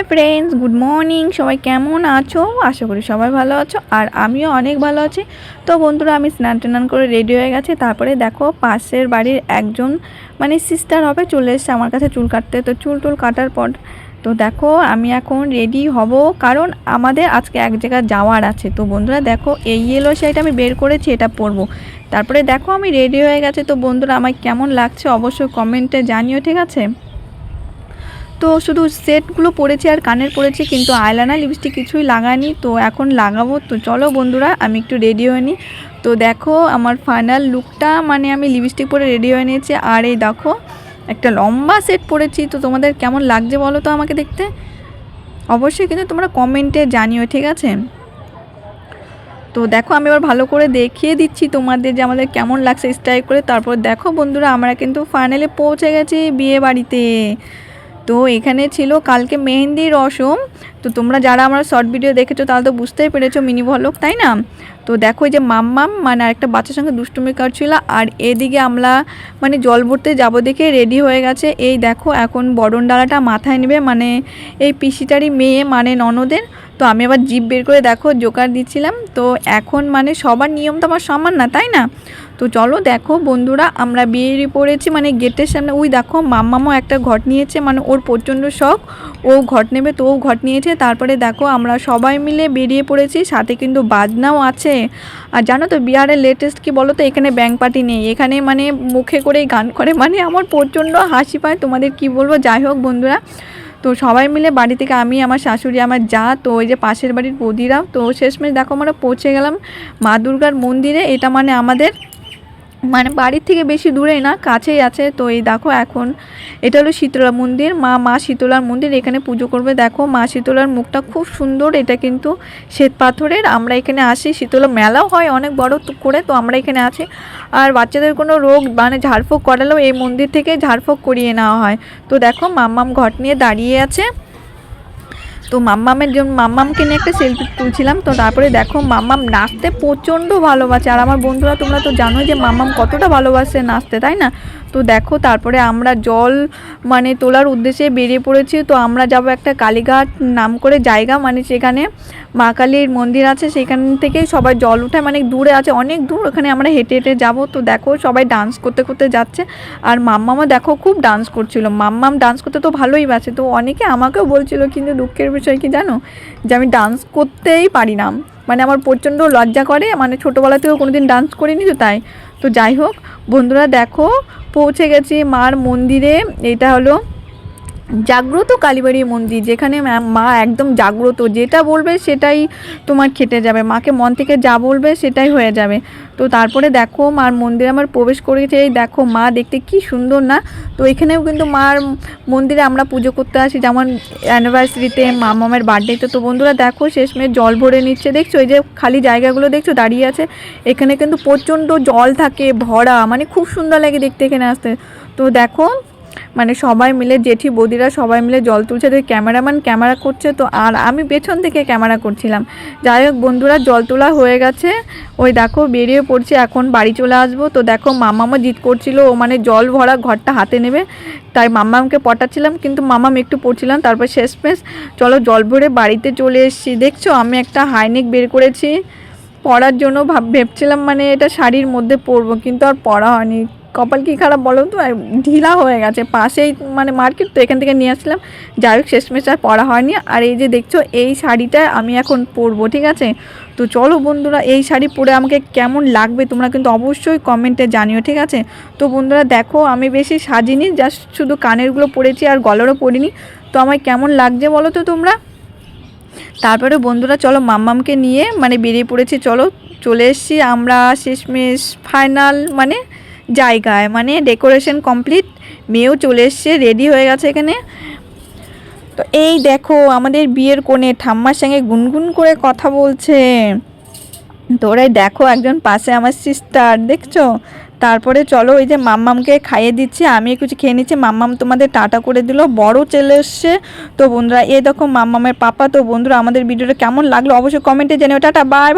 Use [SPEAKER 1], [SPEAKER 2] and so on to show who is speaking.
[SPEAKER 1] Hi friends, good morning. সবাই কেমন আছো? আশা করি সবাই ভালো আছো। আর আমিও অনেক ভালো আছি। তো বন্ধুরা, আমি স্নান টান করে রেডি হয়ে গেছি। তারপরে দেখো, পাশের বাড়ির একজন মানে সিস্টার হবে, চলে এসছে আমার কাছে চুল কাটতে। তো চুল টুল কাটার পর, তো দেখো, আমি এখন রেডি হব। কারণ আমাদের আজকে এক জায়গায় যাওয়ার আছে। তো বন্ধুরা, দেখো, এই ইয়েলো শাড়িটা আমি বের করেছি, এটা পরবো। তারপরে দেখো, আমি রেডি হয়ে গেছে। তো বন্ধুরা, আমায় কেমন লাগছে অবশ্যই কমেন্টে জানিও, ঠিক আছে? তো শুধু সেটগুলো পরেছি আর কানের পরেছি, কিন্তু আইলাইনার লিপস্টিক কিছুই লাগানি তো এখন লাগাবো। তো চলো বন্ধুরা, আমি একটু রেডি হয়ে নিই তো দেখো, আমার ফাইনাল লুকটা মানে আমি লিপস্টিক পরে রেডি হয়ে নিয়েছি। আর এই দেখো, একটা লম্বা সেট পরেছি। তো তোমাদের কেমন লাগছে বলো তো আমাকে দেখতে? অবশ্যই কিন্তু তোমরা কমেন্টে জানিও, ঠিক আছে? তো দেখো, আমি এবার ভালো করে দেখিয়ে দিচ্ছি তোমাদের যে আমাদের কেমন লাগছে স্ট্রাইক করে। তারপর দেখো বন্ধুরা, আমরা কিন্তু ফাইনালে পৌঁছে গেছি বিয়ে বাড়িতে। তো এখানে ছিল কালকে মেহেন্দি রসম তো তোমরা যারা আমার শর্ট ভিডিও দেখেছ তাহলে তো বুঝতেই পেরেছ মিনি ভলক তাই না? তো দেখো এই যে মাম্মাম মানে আরেকটা বাচ্চার সঙ্গে দুষ্টুমি করছিল, আর এদিকে আমরা মানে জল ভরতে যাব দেখে রেডি হয়ে গেছে। এই দেখো এখন বরণ ডালাটা মাথায় নেবে মানে এই পিসিটারই মেয়ে মানে ননদের। তো আমি আবার জিপ বের করে দেখো জোকার দিচ্ছিলাম। তো এখন মানে সবার নিয়ম তো আমার সমান না, তাই না? তো চলো দেখো বন্ধুরা, আমরা বিয়ে পড়েছি মানে গেটের সামনে। ওই দেখো মাম্মামও একটা ঘট নিয়েছে মানে ওর প্রচণ্ড শখ। ও ঘট নেবে, তো ও ঘট নিয়েছে। তারপরে দেখো আমরা সবাই মিলে বেরিয়ে পড়েছি, সাথে কিন্তু বাজনাও আছে। আর জানো তো, বিহারের লেটেস্ট কি বলো তো, এখানে ব্যাঙ্ক পার্টি নেই। এখানে মানে মুখে করেই গান করে মানে আমার প্রচণ্ড হাসি পায়। তোমাদের কি বলব, যাই হোক বন্ধুরা। তো সবাই মিলে বাড়ি থেকে আমি, আমার শাশুড়ি, আমার যা, তো ওই যে পাশের বাড়ির বৌদিরা তো শেষমেশ দেখো আমরা পৌঁছে গেলাম মা দুর্গার মন্দিরে। এটা মানে আমাদের মানে বাড়ির থেকে বেশি দূরে না, কাছেই আছে। তো এই দেখো এখন এটা হলো শীতলা মন্দির। মা মা শীতলার মন্দির, এখানে পুজো করবে। দেখো মা শীতলার মুখটা খুব সুন্দর, এটা কিন্তু শ্বেত পাথরের। আমরা এখানে আসি, শীতলা মেলাও হয় অনেক বড় করে, তো আমরা এখানে আছি। আর বাচ্চাদের কোনো রোগ মানে ঝাড়ফুঁক করালেও এই মন্দির থেকে ঝাড়ফুঁক করিয়ে নেওয়া হয়। তো দেখো মাম্মাম ঘট নিয়ে দাঁড়িয়ে আছে। তো মাম্মামের জন্য মাম্মামকে নিয়ে একটা সেলফি তুলছিলাম। তো তারপরে দেখো মাম্মাম নাচতে প্রচণ্ড ভালোবাসে। আর আমার বন্ধুরা, তোমরা তো জানো যে মাম্মাম কতটা ভালোবাসে নাচতে, তাই না? তো দেখো তারপরে আমরা জল মানে তোলার উদ্দেশ্যে বেরিয়ে পড়েছি। তো আমরা যাব একটা কালীঘাট নাম করে জায়গা মানে সেখানে মা কালীর মন্দির আছে। সেখান থেকেই সবাই জল উঠায় মানে দূরে আছে, অনেক দূর। ওখানে আমরা হেঁটে হেঁটে যাব। তো দেখো সবাই ডান্স করতে করতে যাচ্ছে। আর মাম্মামও দেখো খুব ডান্স করছিল। মাম্মাম ডান্স করতে তো ভালোই বাসে। তো অনেকে আমাকেও বলছিল, কিন্তু দুঃখের বিষয় কি জানো? যে আমি ডান্স করতেই পারি না। মানে আমার প্রচণ্ড লজ্জা করে মানে ছোটোবেলা থেকেও কোনো দিন ডান্স করিনি তো তাই। তো যাই হোক, বন্ধুরা দেখো, পৌঁছে গেছি মার মন্দিরে। এটা হলো জাগ্রত কালীবাড়ি মন্দির, যেখানে মা একদম জাগ্রত, যেটা বলবে সেটাই তোমার খেটে যাবে। মাকে মন থেকে যা বলবে সেটাই হয়ে যাবে। তো তারপরে দেখো মার মন্দিরে আমার প্রবেশ করেছে, এই দেখো মা দেখতে কি সুন্দর না? তো এখানেও কিন্তু মার মন্দিরে আমরা পুজো করতে আসি, যেমন অ্যানিভার্সারিতে মা মামের বার্থডেতে তো বন্ধুরা দেখো শেষমেশ জল ভরে নিচ্ছে, দেখছ? এই যে খালি জায়গাগুলো দেখছ, দাঁড়িয়ে আছে। এখানে কিন্তু প্রচণ্ড জল থাকে, ভরা মানে খুব সুন্দর লাগে দেখতে এখানে আসতে। তো দেখো মানে সবাই মিলে, জেঠি বৌদিরা সবাই মিলে জল তুলছে তো ক্যামেরাম্যান ক্যামেরা করছে তো, আর আমি পেছন থেকে ক্যামেরা করছিলাম। যাই হোক বন্ধুরা, জল তোলা হয়ে গেছে। ওই দেখো বেরিয়ে পড়ছে, এখন বাড়ি চলে আসব। তো দেখো মামামও জিত করছিল, ও মানে জল ভরা ঘরটা হাতে নেবে। তাই মামামকে পটাচ্ছিলাম, কিন্তু মামাম একটু পড়ছিলাম, তারপর শেষমেশ চলো জল ভরে বাড়িতে চলে এসেছি। দেখছ, আমি একটা হাইনেক বের করেছি। পড়ার জন্য ভাব, ভেবছিলাম মানে এটা শাড়ির মধ্যে পরবো, কিন্তু আর পড়া হয়নি। কপাল কি খারাপ বলো তো? আর ঢিলা হয়ে গেছে। পাশেই মানে মার্কেট, তো এখান থেকে নিয়ে আসলাম যাই হোক, শেষমেশ আর পরা হয়নি। আর এই যে দেখছ, এই শাড়িটা আমি এখন পরবো, ঠিক আছে? তো চলো বন্ধুরা, এই শাড়ি পরে আমাকে কেমন লাগবে তোমরা কিন্তু অবশ্যই কমেন্টে জানিও, ঠিক আছে? তো বন্ধুরা, দেখো, আমি বেশি সাজিনি জাস্ট শুধু কানেরগুলো পরেছি আর গলারও পরিনি। তো আমায় কেমন লাগছে বলো তো তোমরা? তারপরে বন্ধুরা, চলো মাম্মামকে নিয়ে মানে বেরিয়ে পড়েছি, চলো। চলে এসছি আমরা শেষমেশ ফাইনাল মানে জায়গায় মানে ডেকোরেশন কমপ্লিট মেয়েও চলে এসছে রেডি হয়ে গেছে এখানে। তো এই দেখো, আমাদের বিয়ের কোণে ঠাম্মার সঙ্গে গুনগুন করে কথা বলছে। তোরাই দেখো, একজন পাশে আমার সিস্টার দেখছ? তারপরে চলো, ওই যে মাম্মামকে খাইয়ে দিচ্ছি আমি কিছু খেয়ে নিচ্ছি। মাম্মাম তোমাদের টাটা করে দিল, বড় চলে এসছে। তো বন্ধুরা, এই দেখো মাম্মামের পাপা। তো বন্ধুরা, আমাদের ভিডিওটা কেমন লাগল অবশ্যই কমেন্টে জানিও। Tata bye